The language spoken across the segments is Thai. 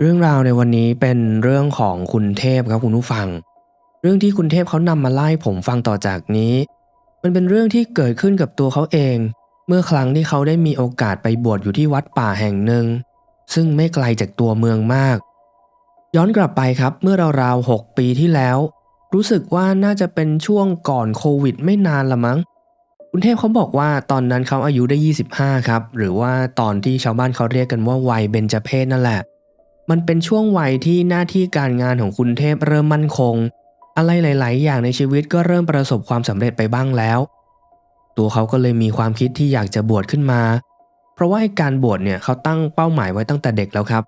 เรื่องราวในวันนี้เป็นเรื่องของคุณเทพครับคุณผู้ฟัง เรื่องที่คุณเทพเขานำมาไล่ผมฟังต่อจากนี้ มันเป็นเรื่องที่เกิดขึ้นกับตัวเขาเอง เมื่อครั้งที่เขาได้มีโอกาสไปบวชอยู่ที่วัดป่าแห่งหนึ่ง ซึ่งไม่ไกลจากตัวเมืองมาก ย้อนกลับไปครับเมื่อราวๆหกปีที่แล้ว รู้สึกว่าน่าจะเป็นช่วงก่อนโควิดไม่นานละมั้ง คุณเทพเขาบอกว่าตอนนั้นเขาอายุได้ 25 ครับ หรือว่าตอนที่ชาวบ้านเขาเรียกกันว่าวัยเบญจเพศนั่นแหละ มันเป็นช่วงวัยที่หน้าที่การงานของคุณเทพเริ่มมั่นคง อะไรหลาย ๆ อย่างในชีวิตก็เริ่มประสบความสำเร็จไปบ้างแล้ว ตัวเขาก็เลยมีความคิดที่อยากจะบวชขึ้นมา เพราะว่าการบวชเนี่ยเขาตั้งเป้าหมายไว้ตั้งแต่เด็กแล้วครับ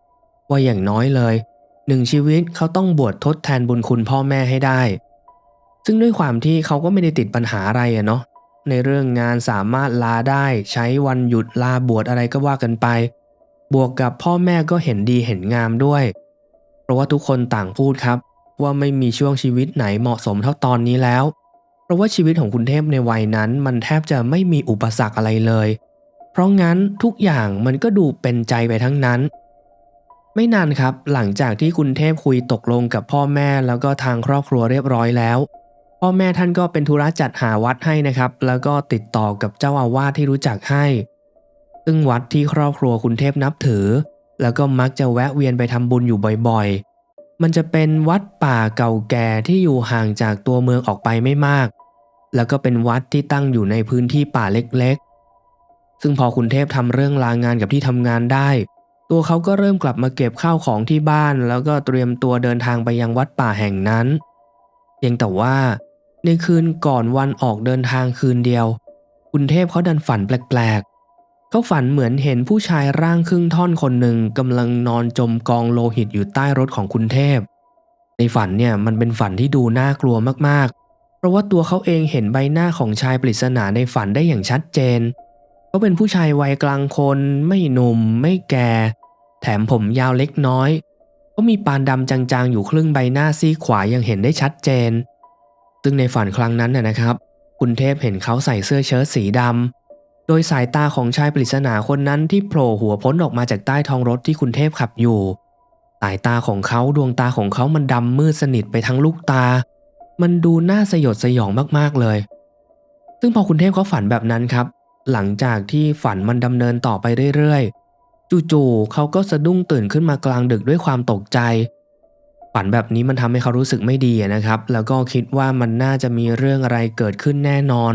ว่าอย่างน้อยเลยหนึ่งชีวิตเขาต้องบวชทดแทนบุญคุณพ่อแม่ให้ได้ ซึ่งด้วยความที่เขาก็ไม่ได้ติดปัญหาอะไรอะเนาะในเรื่องงานสามารถลาได้ใช้วันหยุดลาบวชอะไรก็ว่ากันไป บวกกับพ่อแม่ก็เห็นดีเห็นงามด้วย เพราะว่าทุกคนต่างพูดครับ ว่าไม่มีช่วงชีวิตไหนเหมาะสมเท่าตอนนี้แล้ว เพราะว่าชีวิตของคุณเทพในวัยนั้น มันแทบจะไม่มีอุปสรรคอะไรเลย เพราะงั้นทุกอย่างมันก็ดูเป็นใจไปทั้งนั้น ไม่นานครับหลังจากที่คุณเทพคุยตกลงกับพ่อแม่แล้วก็ทางครอบครัวเรียบร้อยแล้ว พ่อแม่ท่านก็เป็นธุระจัดหาวัดให้นะครับ แล้วก็ติดต่อกับเจ้าอาวาสที่รู้จักให้ ซึ่งวัดที่ครอบครัวคุณเทพนับถือ แล้วก็มักจะแวะเวียนไปทำบุญอยู่บ่อยๆ มันจะเป็นวัดป่าเก่าแก่ที่อยู่ห่างจากตัวเมืองออกไปไม่มาก แล้วก็เป็นวัดที่ตั้งอยู่ในพื้นที่ป่าเล็กๆ ซึ่งพอคุณเทพทำเรื่องลางานกับที่ทำงานได้ ตัวเขาก็เริ่มกลับมาเก็บข้าวของที่บ้าน แล้วก็เตรียมตัวเดินทางไปยังวัดป่าแห่งนั้นเพียงแต่ว่า ในคืนก่อนวันออกเดินทางคืนเดียว คุณเทพเขาดันฝันแปลก เขาฝันเหมือนเห็นผู้ชายร่างครึ่งท่อนคนหนึ่งกำลังนอนจมกองโลหิตอยู่ใต้รถของคุณเทพ ในฝันเนี่ยมันเป็นฝันที่ดูน่ากลัวมากๆ เพราะว่าตัวเขาเองเห็นใบหน้าของชายปริศนาในฝันได้อย่างชัดเจน เขาเป็นผู้ชายวัยกลางคน ไม่หนุ่ม ไม่แก่ แถมผมยาวเล็กน้อยก็มีปานดำจางๆ อยู่ครึ่งใบหน้าซีขวายังเห็นได้ชัดเจน ซึ่งในฝันครั้งนั้นน่นะครับ คุณเทพเห็นเขาใส่เสื้อเชิ้ตสีดำ โดยสายตาของชายปริศนาคนนั้นที่โผล่หัวพ้นออกมาจากใต้ท้องรถที่คุณเทพขับอยู่ สายตาของเขาดวงตาของเขามันดำมืดสนิทไปทั้งลูกตา มันดูน่าสยดสยองมากๆเลย ซึ่งพอคุณเทพเขาฝันแบบนั้นครับ หลังจากที่ฝันมันดำเนินต่อไปเรื่อยๆ จู่ๆเขาก็สะดุ้งตื่นขึ้นมากลางดึกด้วยความตกใจฝันแบบนี้มันทำให้เขารู้สึกไม่ดีนะครับ แล้วก็คิดว่ามันน่าจะมีเรื่องอะไรเกิดขึ้นแน่นอน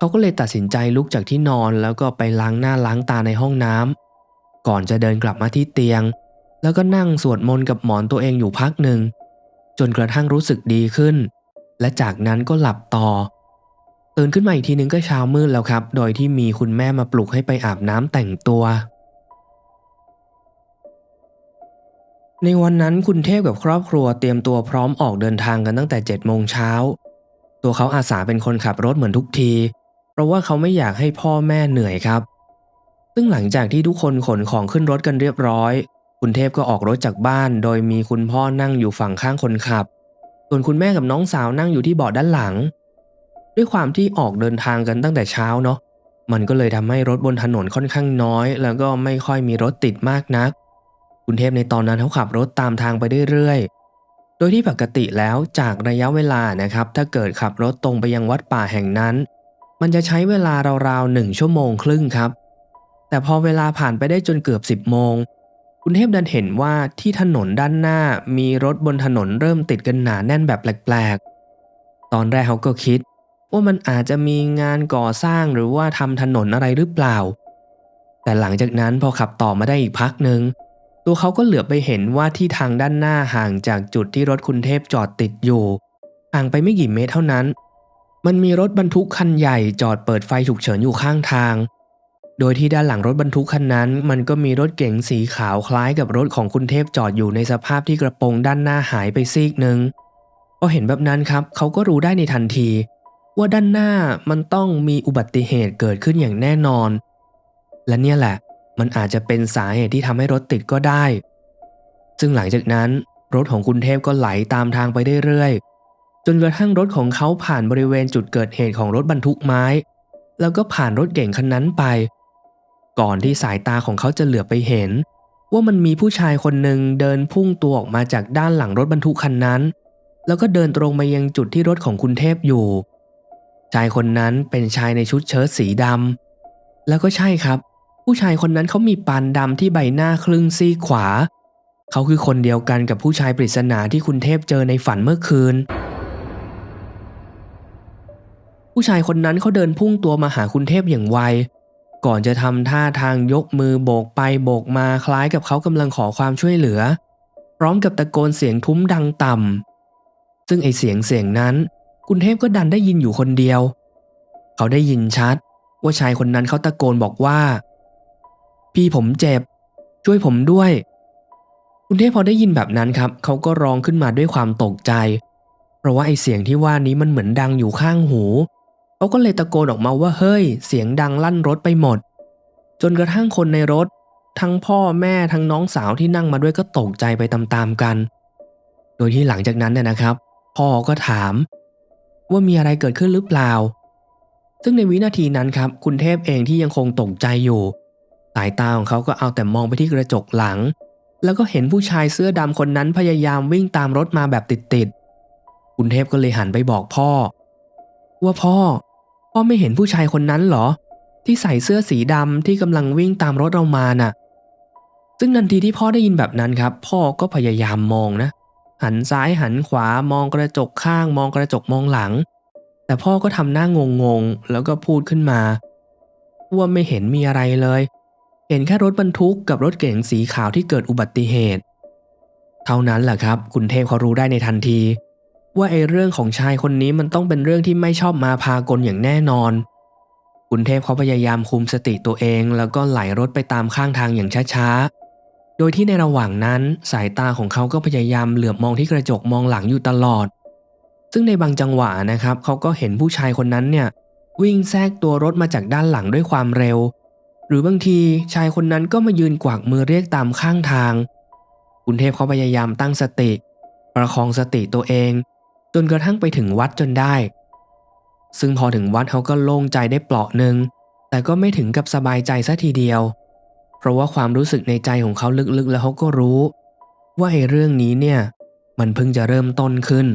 เขาก็เลยตัดสินใจลุกจากที่นอนแล้วก็ไปล้างหน้าล้างตาในห้องน้ำก่อนจะเดินกลับมาที่เตียง แล้วก็นั่งสวดมนต์กับหมอนตัวเองอยู่พักหนึ่ง จนกระทั่งรู้สึกดีขึ้น และจากนั้นก็หลับต่อ ตื่นขึ้นมาอีกทีนึงก็เช้ามืดแล้วครับ โดยที่มีคุณแม่มาปลุกให้ไปอาบน้ำแต่งตัว ในวันนั้นคุณเทพกับครอบครัวเตรียมตัวพร้อมออกเดินทางกันตั้งแต่7จ็ดโมงเช้าตัวเขาอาสาเป็นคนขับรถเหมือนทุกที เพราะว่าเขาไม่อยากให้พ่อแม่เหนื่อยครับ ซึ่งหลังจากที่ทุกคนขนของขึ้นรถกันเรียบร้อย คุณเทพก็ออกรถจากบ้าน โดยมีคุณพ่อนั่งอยู่ฝั่งข้างคนขับ ส่วนคุณแม่กับน้องสาวนั่งอยู่ที่เบาะด้านหลัง ด้วยความที่ออกเดินทางกันตั้งแต่เช้าเนาะ มันก็เลยทำให้รถบนถนนค่อนข้างน้อย แล้วก็ไม่ค่อยมีรถติดมากนัก คุณเทพในตอนนั้นเขาขับรถตามทางไปเรื่อยๆ โดยที่ปกติแล้วจากระยะเวลานะครับ ถ้าเกิดขับรถตรงไปยังวัดป่าแห่งนั้น มันจะใช้เวลาราวๆหนึ่งชั่วโมงครึ่งครับ แต่พอเวลาผ่านไปได้จนเกือบ10โมง คุณเทพดันเห็นว่าที่ถนนด้านหน้ามีรถบนถนนเริ่มติดกันหนาแน่นแบบแปลกๆ ตอนแรกเขาก็คิด ว่ามันอาจจะมีงานก่อสร้างหรือว่าทำถนนอะไรหรือเปล่า แต่หลังจากนั้นพอขับต่อมาได้อีกพักหนึ่งตัวเขาก็เหลือบไปเห็นว่าที่ทางด้านหน้าห่างจากจุดที่รถคุณเทพจอดติดอยู่ห่างไปไม่กี่เมตรเท่านั้น มันมีรถบรรทุกคันใหญ่จอดเปิดไฟฉุกเฉินอยู่ข้างทาง โดยที่ด้านหลังรถบรรทุกคันนั้น มันก็มีรถเก๋งสีขาวคล้ายกับรถของคุณเทพจอดอยู่ในสภาพที่กระโปรงด้านหน้าหายไปซีกหนึ่งพอเห็นแบบนั้นครับ เขาก็รู้ได้ในทันที ว่าด้านหน้ามันต้องมีอุบัติเหตุเกิดขึ้นอย่างแน่นอน และเนี่ยแหละ มันอาจจะเป็นสาเหตุที่ทำให้รถติดก็ได้ ซึ่งหลังจากนั้น รถของคุณเทพก็ไหลตามทางไปเรื่อยๆ จนกระทั่งรถของเขาผ่านบริเวณจุดเกิดเหตุของรถบรรทุกไม้ แล้วก็ผ่านรถเก่งคันนั้นไป ก่อนที่สายตาของเขาจะเหลือไปเห็น ว่ามันมีผู้ชายคนหนึ่งเดินพุ่งตัวออกมาจากด้านหลังรถบรรทุกคันนั้น แล้วก็เดินตรงมายังจุดที่รถของคุณเทพอยู่ ชายคนนั้นเป็นชายในชุดเชิ้ตสีดำแล้วก็ใช่ครับ ผู้ชายคนนั้นเขามีปานดำที่ใบหน้าครึ่งซีขวา เขาคือคนเดียวกันกับผู้ชายปริศนาที่คุณเทพเจอในฝันเมื่อคืน ผู้ชายคนนั้นเขาเดินพุ่งตัวมาหาคุณเทพอย่างไว ก่อนจะทำท่าทางยกมือโบกไปโบกมาคล้ายกับเขากำลังขอความช่วยเหลือ พร้อมกับตะโกนเสียงทุ้มดังต่ำซึ่งไอเสียงเสียงนั้น คุณเทพก็ดันได้ยินอยู่คนเดียว เขาได้ยินชัด ว่าชายคนนั้นเขาตะโกนบอกว่า พี่ผมเจ็บ ช่วยผมด้วย คุณเทพพอได้ยินแบบนั้นครับ เขาก็ร้องขึ้นมาด้วยความตกใจ เพราะว่าไอเสียงที่ว่านี้มันเหมือนดังอยู่ข้างหู เขาก็เลยตะโกนออกมาว่าเฮ้ย เสียงดังลั่นรถไปหมด จนกระทั่งคนในรถ ทั้งพ่อแม่ทั้งน้องสาวที่นั่งมาด้วยก็ตกใจไปตามๆกัน โดยที่หลังจากนั้นเนี่ยนะครับ พ่อก็ถาม ว่ามีอะไรเกิดขึ้นหรือเปล่า ซึ่งในวินาทีนั้นครับ คุณเทพเองที่ยังคงตกใจอยู่ สายตาของเขาก็เอาแต่มองไปที่กระจกหลัง แล้วก็เห็นผู้ชายเสื้อดำคนนั้นพยายามวิ่งตามรถมาแบบติดๆคุณเทพก็เลยหันไปบอกพ่อ ว่าพ่อ พ่อไม่เห็นผู้ชายคนนั้นเหรอ ที่ใส่เสื้อสีดำที่กำลังวิ่งตามรถเรามาน่ะ ซึ่งทันทีที่พ่อได้ยินแบบนั้นครับ พ่อก็พยายามมองนะ หันซ้ายหันขวามองกระจกข้าง มองกระจกมองหลัง แต่พ่อก็ทำหน้างงงๆแล้วก็พูดขึ้นมาว่าไม่เห็นมีอะไรเลย เห็นแค่รถบรรทุกกับรถเก๋งสีขาวที่เกิดอุบัติเหตุ เท่านั้นแหละครับ คุณเทพเขารู้ได้ในทันที ว่าไอ้เรื่องของชายคนนี้มันต้องเป็นเรื่องที่ไม่ชอบมาพากลอย่างแน่นอน คุณเทพเขาพยายามคุมสติตัวเอง แล้วก็ไหลรถไปตามข้างทางอย่างช้าๆ โดยที่ในระหว่างนั้นสายตาของเขาก็พยายามเหลือบมองที่กระจกมองหลังอยู่ตลอด ซึ่งในบางจังหวะนะครับเขาก็เห็นผู้ชายคนนั้นเนี่ยวิ่งแทรกตัวรถมาจากด้านหลังด้วยความเร็ว หรือบางทีชายคนนั้นก็มายืนกวักมือเรียกตามข้างทาง คุณเทพเขาพยายามตั้งสติ ประคองสติตัวเอง จนกระทั่งไปถึงวัดจนได้ ซึ่งพอถึงวัดเขาก็โล่งใจได้เปลาะหนึ่งแต่ก็ไม่ถึงกับสบายใจซะทีเดียว เพราะว่าความรู้สึกในใจของเขาลึกๆ แล้วเขาก็รู้ ว่าไอ้เรื่องนี้เนี่ย มันเพิ่งจะเริ่มต้นขึ้น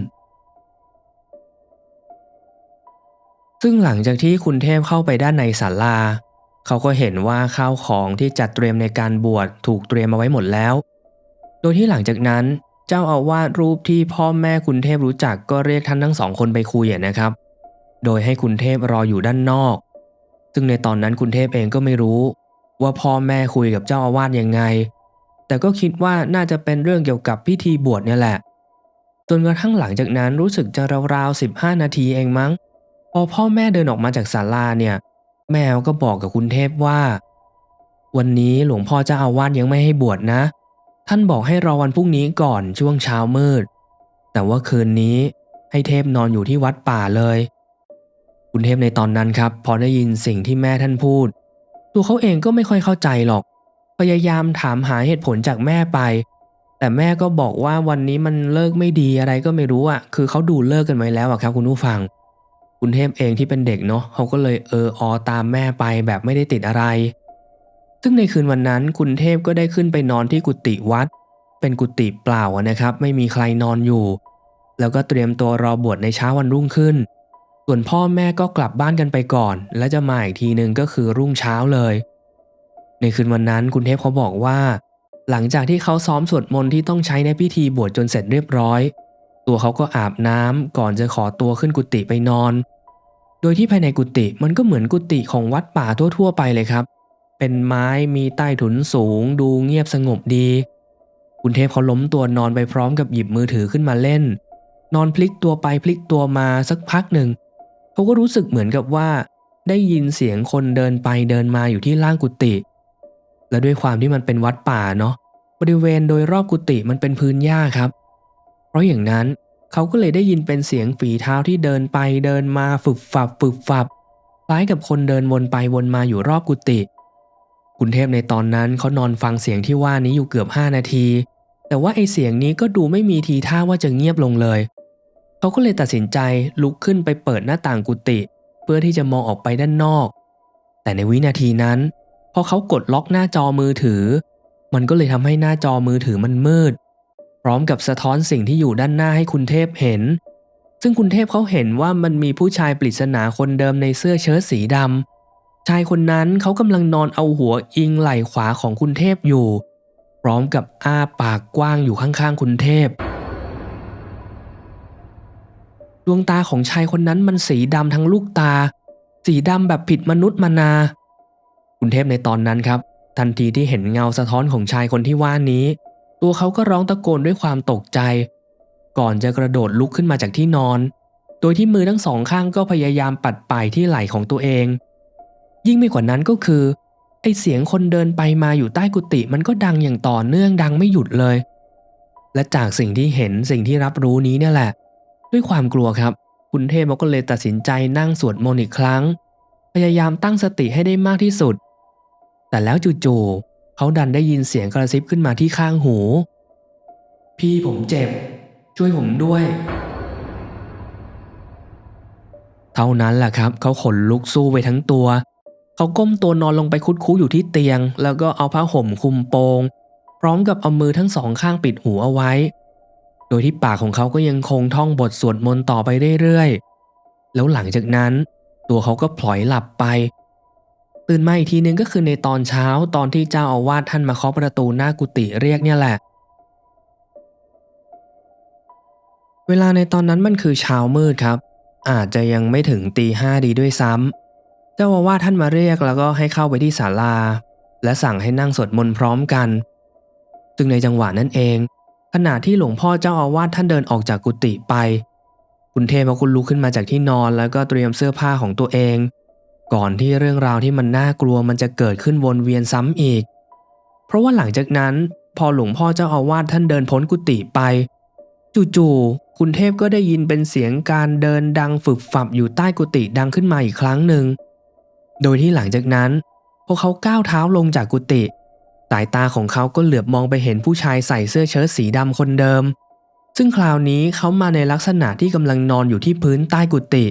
ซึ่งหลังจากที่คุณเทพเข้าไปด้านในศาลา เขาก็เห็นว่าข้าวของที่จัดเตรียมในการบวชถูกเตรียมมาไว้หมดแล้ว โดยที่หลังจากนั้น เจ้าอาวาสรูปที่พ่อแม่คุณเทพรู้จักก็เรียกท่านทั้งสองคนไปคุยนะครับ โดยให้คุณเทพรออยู่ด้านนอก ซึ่งในตอนนั้นคุณเทพเองก็ไม่รู้ ว่าพ่อแม่คุยกับเจ้าอาวาสยังไง แต่ก็คิดว่าน่าจะเป็นเรื่องเกี่ยวกับพิธีบวชเนี่ยแหละ จนกระทั่งหลังจากนั้นรู้สึกจะราวๆ15 นาทีเองมั้ง พอพ่อแม่เดินออกมาจากศาลาเนี่ย แมวก็บอกกับคุณเทพว่า วันนี้หลวงพ่อเจ้าอาวาสยังไม่ให้บวชนะ ท่านบอกให้รอวันพรุ่งนี้ก่อนช่วงเช้ามืด แต่ว่าคืนนี้ให้เทพนอนอยู่ที่วัดป่าเลย คุณเทพในตอนนั้นครับ พอได้ยินสิ่งที่แม่ท่านพูด ตัวเขาเองก็ไม่ค่อยเข้าใจหรอก พยายามถามหาเหตุผลจากแม่ไป แต่แม่ก็บอกว่าวันนี้มันเลิกไม่ดีอะไรก็ไม่รู้อะ คือเขาดูเลิกกันไว้แล้วอะครับ คุณผู้ฟัง คุณเทพเองที่เป็นเด็กเนาะเขาก็เลยเอออตามแม่ไปแบบไม่ได้ติดอะไร ซึ่งในคืนวันนั้นคุณเทพก็ได้ขึ้นไปนอนที่กุฏิวัด เป็นกุฏิเปล่านะครับ ไม่มีใครนอนอยู่ แล้วก็เตรียมตัวรอบวชในเช้าวันรุ่งขึ้น ส่วนพ่อแม่ก็กลับบ้านกันไปก่อน และจะมาอีกทีหนึ่งก็คือรุ่งเช้าเลย ในคืนวันนั้นคุณเทพเขาบอกว่า หลังจากที่เขาซ้อมสวดมนต์ที่ต้องใช้ในพิธีบวชจนเสร็จเรียบร้อย ตัวเขาก็อาบน้ำก่อนจะขอตัวขึ้นกุฏิไปนอน โดยที่ภายในกุฏิมันก็เหมือนกุฏิของวัดป่าทั่ว ๆ ไปเลยครับ เป็นไม้มีใต้ถุนสูง ดูเงียบสงบดี คุณเทพเขาล้มตัวนอนไปพร้อมกับหยิบมือถือขึ้นมาเล่น นอนพลิกตัวไปพลิกตัวมาสักพักหนึ่งเขาก็รู้สึกเหมือนกับว่า ได้ยินเสียงคนเดินไปเดินมาอยู่ที่ล่างกุฏิและด้วยความที่มันเป็นวัดป่าเนาะบริเวณโดยรอบกุฏิมันเป็นพื้นหญ้าครับ เพราะอย่างนั้นเขาก็เลยได้ยินเป็นเสียงฝีเท้าที่เดินไปเดินมาฝึบฝับฝึบฝับคล้ายกับคนเดินวนไปวนมาอยู่รอบกุฏิ คุณเทพในตอนนั้นเขานอนฟังเสียงที่ว่านี้อยู่เกือบ 5 นาที แต่ว่าไอเสียงนี้ก็ดูไม่มีทีท่าว่าจะเงียบลงเลย เขาก็เลยตัดสินใจลุกขึ้นไปเปิดหน้าต่างกุฏิเพื่อที่จะมองออกไปด้านนอก แต่ในวินาทีนั้น พอเขากดล็อกหน้าจอมือถือมมันก็เลยทำให้หน้าจอมือถือมันมืด พร้อมกับสะท้อนสิ่งที่อยู่ด้านหน้าให้คุณเทพเห็น ซึ่งคุณเทพเขาเห็นว่ามันมีผู้ชายปริศนาคนเดิมในเสื้อเชิ้ตสีดำ ชายคนนั้นเขากำลังนอนเอาหัวอิงไหล่ขวาของคุณเทพอยู่ พร้อมกับอ้าปากกว้างอยู่ข้างๆคุณเทพ ดวงตาของชายคนนั้นมันสีดำทั้งลูกตา สีดำแบบผิดมนุษย์มานา คุณเทพในตอนนั้นครับ ทันทีที่เห็นเงาสะท้อนของชายคนที่ว่านี้ ตัวเขาก็ร้องตะโกนด้วยความตกใจ ก่อนจะกระโดดลุกขึ้นมาจากที่นอน โดยที่มือทั้งสองข้างก็พยายามปัดป่ายที่ไหล่ของตัวเอง ยิ่งไปกว่านั้นก็คือไอเสียงคนเดินไปมาอยู่ใต้กุฏิมันก็ดังอย่างต่อเนื่องดังไม่หยุดเลย และจากสิ่งที่เห็นสิ่งที่รับรู้นี้เนี่ยแหละ ด้วยความกลัวครับ คุณเทพก็เลยตัดสินใจนั่งสวดมนต์อีกครั้ง พยายามตั้งสติให้ได้มากที่สุด แต่แล้วจู่ๆเขาดันได้ยินเสียงกระซิบขึ้นมาที่ข้างหู พี่ผมเจ็บ ช่วยผมด้วยเท่านั้นแหละครับเขาขนลุกสู้ไปทั้งตัว เขาก้มตัวนอนลงไปคุดคู้อยู่ที่เตียง แล้วก็เอาผ้าห่มคลุมโปง พร้อมกับเอามือทั้งสองข้างปิดหูเอาไว้ โดยที่ปากของเขาก็ยังคงท่องบทสวดมนต์ต่อไปเรื่อยๆ แล้วหลังจากนั้น ตัวเขาก็พลอยหลับไป ตื่นมาอีกทีนึงก็คือในตอนเช้าตอนที่เจ้าอาวาสท่านมาเคาะประตูหน้ากุฏิเรียกเนี่ยแหละ เวลาในตอนนั้นมันคือเช้ามืดครับ อาจจะยังไม่ถึงตีห้าดีด้วยซ้ำ เจ้าอาวาสท่านมาเรียกแล้วก็ให้เข้าไปที่ศาลา และสั่งให้นั่งสวดมนต์พร้อมกัน ซึ่งในจังหวะนั้นเอง ขณะที่หลวงพ่อเจ้าอาวาสท่านเดินออกจากกุฏิไป คุณเทพก็คุณลุกขึ้นมาจากที่นอนแล้วก็เตรียมเสื้อผ้าของตัวเอง ก่อนที่เรื่องราวที่มันน่ากลัวมันจะเกิดขึ้นวนเวียนซ้ำอีก เพราะว่าหลังจากนั้นพอหลวงพ่อเจ้าอาวาสท่านเดินพ้นกุฏิไป จู่ๆคุณเทพก็ได้ยินเป็นเสียงการเดินดังฝึบฝับอยู่ใต้กุฏิดังขึ้นมาอีกครั้งหนึ่ง โดยที่หลังจากนั้นพอเขาก้าวเท้าลงจากกุฏิสายตาของเขาก็เหลือบมองไปเห็นผู้ชายใส่เสื้อเชิ้ตสีดำคนเดิม ซึ่งคราวนี้เขามาในลักษณะที่กำลังนอนอยู่ที่พื้นใต้กุฏิ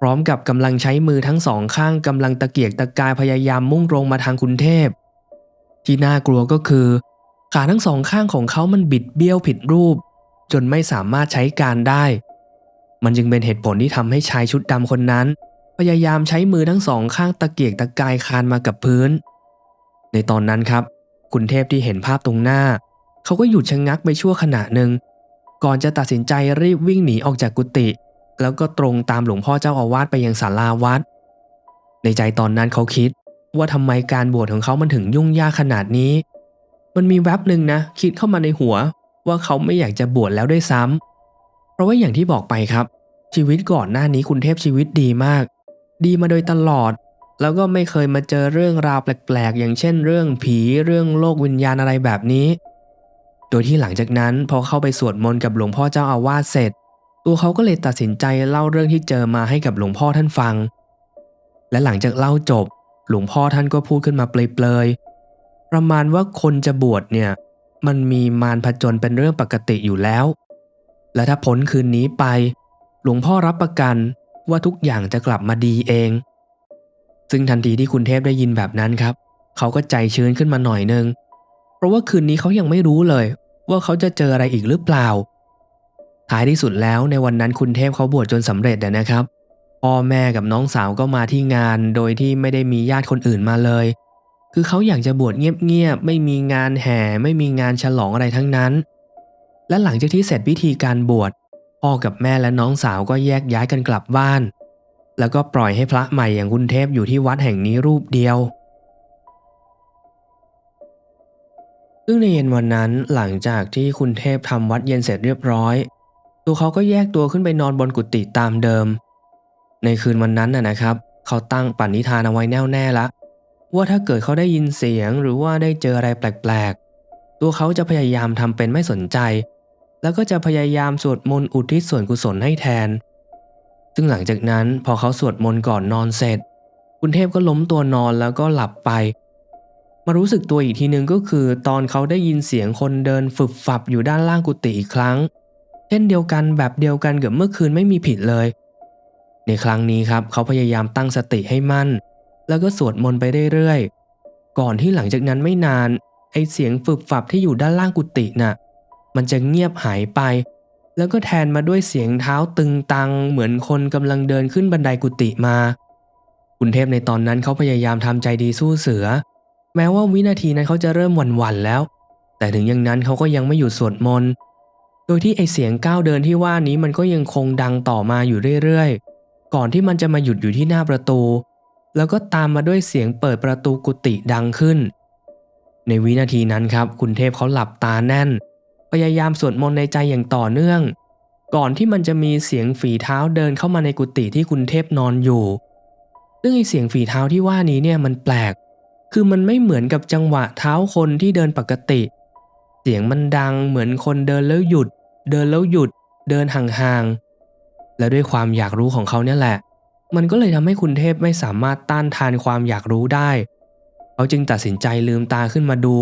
พร้อมกับกำลังใช้มือทั้งสองข้างกำลังตะเกียกตะกายพยายามมุ่งตรงมาทางคุณเทพ ที่น่ากลัวก็คือ ขาทั้งสองข้างของเขามันบิดเบี้ยวผิดรูป จนไม่สามารถใช้การได้ มันจึงเป็นเหตุผลที่ทำให้ชายชุดดำคนนั้น พยายามใช้มือทั้งสองข้างตะเกียกตะกายคานมากับพื้น ในตอนนั้นครับ คุณเทพที่เห็นภาพตรงหน้า เขาก็หยุดชะงงักไปชั่วขณะหนึ่ง ก่อนจะตัดสินใจรีบวิ่งหนีออกจากกุฏิแล้วก็ตรงตามหลวงพ่อเจ้าอาวาสไปยังศาลาวัด ในใจตอนนั้นเขาคิดว่าทำไมการบวชของเขามันถึงยุ่งยากขนาดนี้ มันมีแวบหนึ่งนะ คิดเข้ามาในหัวว่าเขาไม่อยากจะบวชแล้วด้วยซ้ำเพราะว่าอย่างที่บอกไปครับ ชีวิตก่อนหน้านี้คุณเทพชีวิตดีมาก ดีมาโดยตลอด แล้วก็ไม่เคยมาเจอเรื่องราวแปลกๆ อย่างเช่นเรื่องผีเรื่องโลกวิญญาณอะไรแบบนี้ โดยที่หลังจากนั้นพอเข้าไปสวดมนต์กับหลวงพ่อเจ้าอาวาสเสร็จ ตัวเขาก็เลยตัดสินใจเล่าเรื่องที่เจอมาให้กับหลวงพ่อท่านฟัง และหลังจากเล่าจบ หลวงพ่อท่านก็พูดขึ้นมาเปลยๆประมาณว่าคนจะบวชเนี่ยมันมีมารผจญเป็นเรื่องปกติอยู่แล้ว และถ้าพ้นคืนนี้ไป หลวงพ่อรับประกัน ว่าทุกอย่างจะกลับมาดีเอง ซึ่งทันทีที่คุณเทพได้ยินแบบนั้นครับ เขาก็ใจชื้นขึ้นมาหน่อยนึง เพราะว่าคืนนี้เขายังไม่รู้เลย ว่าเขาจะเจออะไรอีกหรือเปล่า ท้ายที่สุดแล้วในวันนั้นคุณเทพเขาบวชจนสำเร็จนะครับ พ่อแม่กับน้องสาวก็มาที่งานโดยที่ไม่ได้มีญาติคนอื่นมาเลย คือเขาอยากจะบวชเงียบๆไม่มีงานแห่ ไม่มีงานฉลองอะไรทั้งนั้น และหลังจากที่เสร็จพิธีการบวช พ่อกับแม่และน้องสาวก็แยกย้ายกันกลับบ้าน แล้วก็ปล่อยให้พระใหม่อย่างคุณเทพอยู่ที่วัดแห่งนี้รูปเดียวซึ่งในเย็นวันนั้นหลังจากที่คุณเทพทำวัดเย็นเสร็จเรียบร้อย ตัวเขาก็แยกตัวขึ้นไปนอนบนกุฏิตามเดิม ในคืนวันนั้นน่ะนะครับ เขาตั้งปณิธานเอาไว้แน่วแน่ละว่าถ้าเกิดเขาได้ยินเสียงหรือว่าได้เจออะไรแปลกๆ ตัวเขาจะพยายามทำเป็นไม่สนใจ แล้วก็จะพยายามสวดมนต์อุทิศส่วนกุศลให้แทน ซึ่งหลังจากนั้นพอเขาสวดมนต์ก่อนนอนเสร็จ คุณเทพก็ล้มตัวนอนแล้วก็หลับไป มารู้สึกตัวอีกทีนึงก็คือ ตอนเขาได้ยินเสียงคนเดินฝึบฝับอยู่ด้านล่างกุฏิอีกครั้ง เช่นเดียวกันแบบเดียวกันกับเมื่อคืนไม่มีผิดเลย ในครั้งนี้ครับเขาพยายามตั้งสติให้มั่น แล้วก็สวดมนต์ไปเรื่อยๆ ก่อนที่หลังจากนั้นไม่นานไอเสียงฝึบฝับที่อยู่ด้านล่างกุฏิน่ะ มันจะเงียบหายไป แล้วก็แทนมาด้วยเสียงเท้าตึงตัง เหมือนคนกำลังเดินขึ้นบันไดกุฏิมา คุณเทพในตอนนั้นเขาพยายามทำใจดีสู้เสือ แม้ว่าวินาทีนั้นเขาจะเริ่มหวั่นๆแล้ว แต่ถึงอย่างนั้นเขาก็ยังไม่หยุดสวดมนต์โดยที่ไอเสียงก้าวเดินที่ว่านี้มันก็ยังคงดังต่อมาอยู่เรื่อยๆ ก่อนที่มันจะมาหยุดอยู่ที่หน้าประตู แล้วก็ตามมาด้วยเสียงเปิดประตูกุฏิดังขึ้น ในวินาทีนั้นครับ คุณเทพเขาหลับตาแน่น พยายามสวดมนต์ในใจอย่างต่อเนื่อง ก่อนที่มันจะมีเสียงฝีเท้าเดินเข้ามาในกุฏิที่คุณเทพนอนอยู่ ซึ่งไอเสียงฝีเท้าที่ว่านี้เนี่ยมันแปลก คือมันไม่เหมือนกับจังหวะเท้าคนที่เดินปกติ เสียงมันดังเหมือนคนเดินแล้วหยุด เดินแล้วหยุด เดินห่างๆ และด้วยความอยากรู้ของเขาเนี่ยแหละ มันก็เลยทำให้คุณเทพไม่สามารถต้านทานความอยากรู้ได้ เขาจึงตัดสินใจลืมตาขึ้นมาดู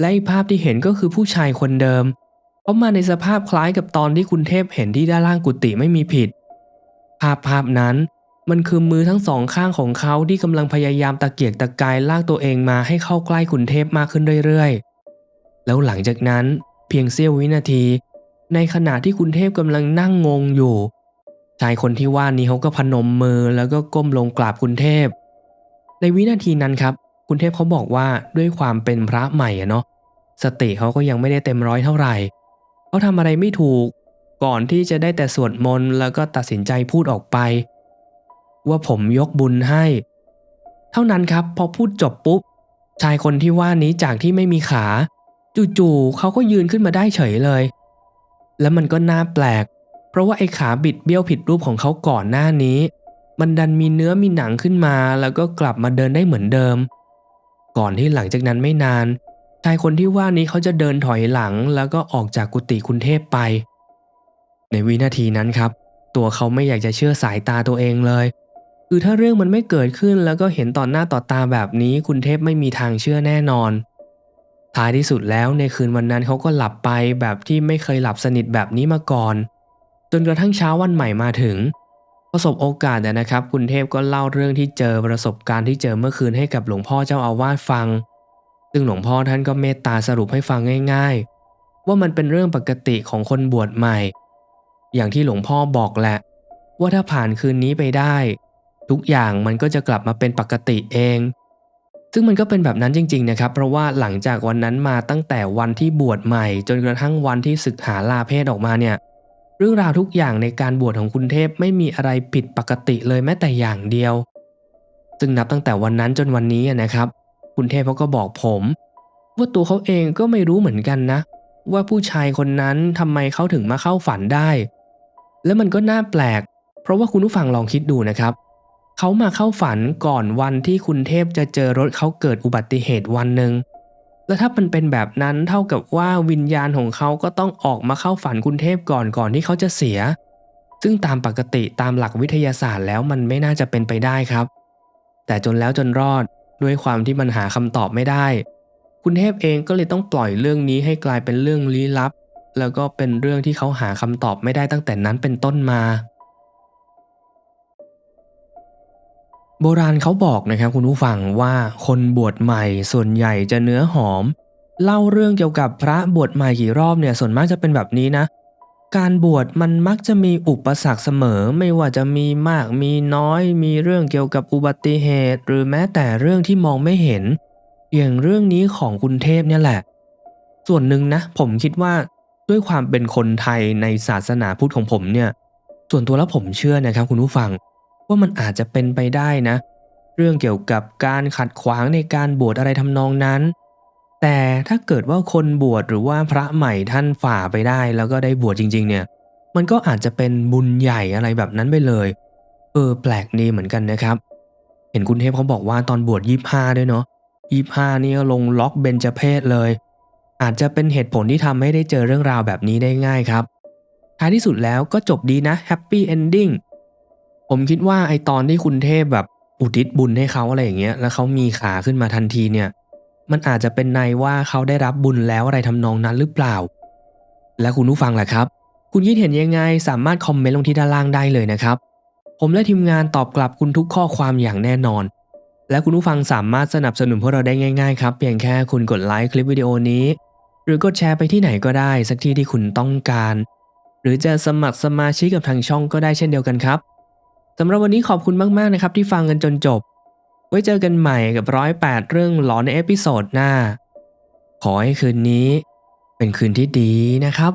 และภาพที่เห็นก็คือผู้ชายคนเดิมเขามาในสภาพคล้ายกับตอนที่คุณเทพเห็นที่ด้านล่างกุฏิไม่มีผิด ภาพภาพนั้นมันคือมือทั้งสองข้างของเขาที่กำลังพยายามตะเกียกตะกายลากตัวเองมาให้เข้าใกล้คุณเทพมากขึ้นเรื่อยๆ แล้วหลังจากนั้นเพียงเสี้ยววินาที ในขณะที่คุณเทพกำลังนั่งงงอยู่ ชายคนที่ว่านี้เขาก็พนมมือแล้วก็ก้มลงกราบคุณเทพ ในวินาทีนั้นครับ คุณเทพเขาบอกว่าด้วยความเป็นพระใหม่อะเนาะสติเขาก็ยังไม่ได้เต็มร้อยเท่าไหร่เขาทำอะไรไม่ถูก ก่อนที่จะได้แต่สวดมนต์แล้วก็ตัดสินใจพูดออกไป ว่าผมยกบุญให้ เท่านั้นครับพอพูดจบปุ๊บ ชายคนที่ว่านี้จากที่ไม่มีขา จู่ๆเขาก็ยืนขึ้นมาได้เฉยเลย แล้วมันก็น่าแปลก เพราะว่าไอ้ขาบิดเบี้ยวผิดรูปของเขาก่อนหน้านี้ มันดันมีเนื้อมีหนังขึ้นมาแล้วก็กลับมาเดินได้เหมือนเดิม ก่อนที่หลังจากนั้นไม่นานชายคนที่ว่านี้เขาจะเดินถอยหลังแล้วก็ออกจากกุฏิคุณเทพไป ในวินาทีนั้นครับ ตัวเขาไม่อยากจะเชื่อสายตาตัวเองเลย คือถ้าเรื่องมันไม่เกิดขึ้นแล้วก็เห็นต่อหน้าต่อตาแบบนี้คุณเทพไม่มีทางเชื่อแน่นอนท้ายที่สุดแล้วในคืนวันนั้นเขาก็หลับไปแบบที่ไม่เคยหลับสนิทแบบนี้มาก่อน จนกระทั่งเช้าวันใหม่มาถึง ประสบโอกาสนะครับ คุณเทพก็เล่าเรื่องที่เจอประสบการณ์ที่เจอเมื่อคืนให้กับหลวงพ่อเจ้าอาวาสฟัง ซึ่งหลวงพ่อท่านก็เมตตาสรุปให้ฟังง่าย ๆ ว่ามันเป็นเรื่องปกติของคนบวชใหม่ อย่างที่หลวงพ่อบอกแหละ ว่าถ้าผ่านคืนนี้ไปได้ ทุกอย่างมันก็จะกลับมาเป็นปกติเอง ซึ่งมันก็เป็นแบบนั้นจริง ๆ นะครับ เพราะว่าหลังจากวันนั้นมาตั้งแต่วันที่บวชใหม่ จนกระทั่งวันที่ศึกหาลาเพศออกมาเนี่ย เรื่องราวทุกอย่างในการบวชของคุณเทพไม่มีอะไรผิดปกติเลยแม้แต่อย่างเดียว ซึ่งนับตั้งแต่วันนั้นจนวันนี้นะครับ คุณเทพเขาก็บอกผม ว่าตัวเขาเองก็ไม่รู้เหมือนกันนะ ว่าผู้ชายคนนั้นทำไมเขาถึงมาเข้าฝันได้ แล้วมันก็น่าแปลก เพราะว่าคุณผู้ฟังลองคิดดูนะครับ เขามาเข้าฝันก่อนวันที่คุณเทพจะเจอรถเขาเกิดอุบัติเหตุวันหนึ่ง แล้วถ้ามันเป็นแบบนั้นเท่ากับว่าวิญญาณของเขาก็ต้องออกมาเข้าฝันคุณเทพก่อนก่อนที่เขาจะเสีย ซึ่งตามปกติตามหลักวิทยาศาสตร์แล้วมันไม่น่าจะเป็นไปได้ครับ แต่จนแล้วจนรอดด้วยความที่มันหาคำตอบไม่ได้ คุณเทพเองก็เลยต้องปล่อยเรื่องนี้ให้กลายเป็นเรื่องลี้ลับ แล้วก็เป็นเรื่องที่เขาหาคำตอบไม่ได้ตั้งแต่นั้นเป็นต้นมา โบราณเขาบอกนะครับคุณผู้ฟังว่าคนบวชใหม่ส่วนใหญ่จะเนื้อหอม เล่าเรื่องเกี่ยวกับพระบวชใหม่กี่รอบเนี่ยส่วนมากจะเป็นแบบนี้นะ การบวชมันมักจะมีอุปสรรคเสมอไม่ว่าจะมีมากมีน้อย มีเรื่องเกี่ยวกับอุบัติเหตุ หรือแม้แต่เรื่องที่มองไม่เห็น อย่างเรื่องนี้ของคุณเทพเนี่ยแหละ ส่วนหนึ่งนะ ผมคิดว่าด้วยความเป็นคนไทยในศาสนาพุทธของผมเนี่ย ส่วนตัวแล้วผมเชื่อนะครับคุณผู้ฟัง ว่ามันอาจจะเป็นไปได้นะ เรื่องเกี่ยวกับการขัดขวางในการบวชอะไรทำนองนั้น แต่ถ้าเกิดว่าคนบวชหรือว่าพระใหม่ท่านฝ่าไปได้ แล้วก็ได้บวชจริง ๆ เนี่ย มันก็อาจจะเป็นบุญใหญ่อะไรแบบนั้นไปเลย เออ แปลกดีเหมือนกันนะครับ เห็นคุณเทพเขาบอกว่าตอนบวชยี่ห้าด้วยเนาะยี่ห้านี่ลงล็อกเบญจเพศเลย อาจจะเป็นเหตุผลที่ทำให้ได้เจอเรื่องราวแบบนี้ได้ง่ายครับท้ายที่สุดแล้วก็จบดีนะแฮปปี้เอนดิ้ง ผมคิดว่าไอตอนที่คุณเทพแบบอุทิศบุญให้เขาอะไรอย่างเงี้ย แล้วเขามีขาขึ้นมาทันทีเนี่ย มันอาจจะเป็นในว่าเขาได้รับบุญแล้วอะไรทำนองนั้นหรือเปล่า และคุณผู้ฟังล่ะครับ คุณคิดเห็นยังไงสามารถคอมเมนต์ลงที่ด้านล่างได้เลยนะครับ ผมและทีมงานตอบกลับคุณทุกข้อความอย่างแน่นอน และคุณผู้ฟังสามารถสนับสนุนพวกเราได้ง่ายๆครับ เพียงแค่คุณกดไลค์คลิปวิดีโอนี้ หรือกดแชร์ไปที่ไหนก็ได้ สักที่ที่คุณต้องการ หรือจะสมัครสมาชิกกับทางช่องก็ได้เช่นเดียวกันครับ สำหรับวันนี้ขอบคุณมากๆนะครับที่ฟังกันจนจบ ไว้เจอกันใหม่กับร้อยแปดเรื่องหลอนในเอพิโซดหน้า ขอให้คืนนี้ เป็นคืนที่ดีนะครับ